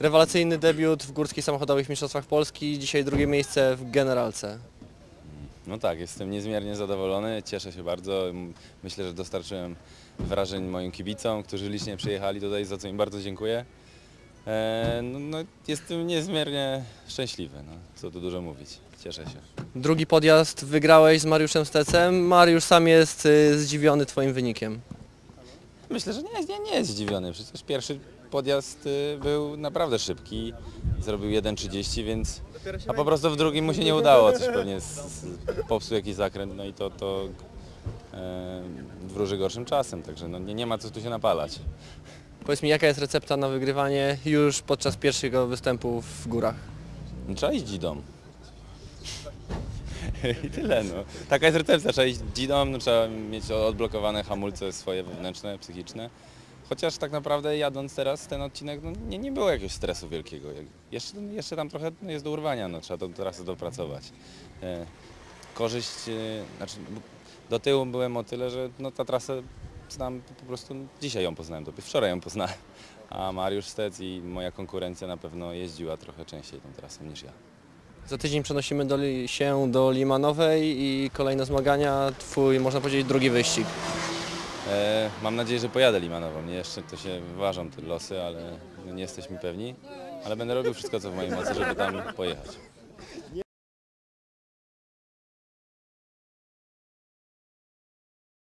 Rewelacyjny debiut w górskich samochodowych mistrzostwach Polski, dzisiaj drugie miejsce w generalce. No tak, jestem niezmiernie zadowolony, cieszę się bardzo. Myślę, że dostarczyłem wrażeń moim kibicom, którzy licznie przyjechali tutaj, za co im bardzo dziękuję. E, no, no, jestem niezmiernie szczęśliwy, no, co tu dużo mówić. Cieszę się. Drugi podjazd wygrałeś z Mariuszem Stecem. Mariusz sam jest y, zdziwiony Twoim wynikiem. Myślę, że nie, nie, nie jest zdziwiony. Przecież pierwszy podjazd y, był naprawdę szybki. Zrobił 1.30, więc... A po prostu w drugim mu się nie udało. Coś pewnie z, z, popsuł jakiś zakręt, no i to, to e, wróży gorszym czasem. Także no, nie, nie ma co tu się napalać. Powiedz mi, jaka jest recepta na wygrywanie już podczas pierwszego występu w górach? No, trzeba iść dzidą. I tyle no. Taka jest recepcja, trzeba iść dzidą, no, trzeba mieć odblokowane hamulce swoje wewnętrzne, psychiczne. Chociaż tak naprawdę jadąc teraz ten odcinek, no, nie, nie było jakiegoś stresu wielkiego. Jeszcze, jeszcze tam trochę no, jest do urwania, no, trzeba tą trasę dopracować. E, korzyść, e, znaczy do tyłu byłem o tyle, że no, ta trasę znam po prostu, dzisiaj ją poznałem, dopiero wczoraj ją poznałem. A Mariusz Stec i moja konkurencja na pewno jeździła trochę częściej tą trasą niż ja. Za tydzień przenosimy do, się do Limanowej i kolejne zmagania. Twój, można powiedzieć, drugi wyścig. E, mam nadzieję, że pojadę Limanową. Nie jeszcze to się ważą te losy, ale no, nie jesteśmy pewni. Ale będę robił wszystko co w mojej mocy, żeby tam pojechać.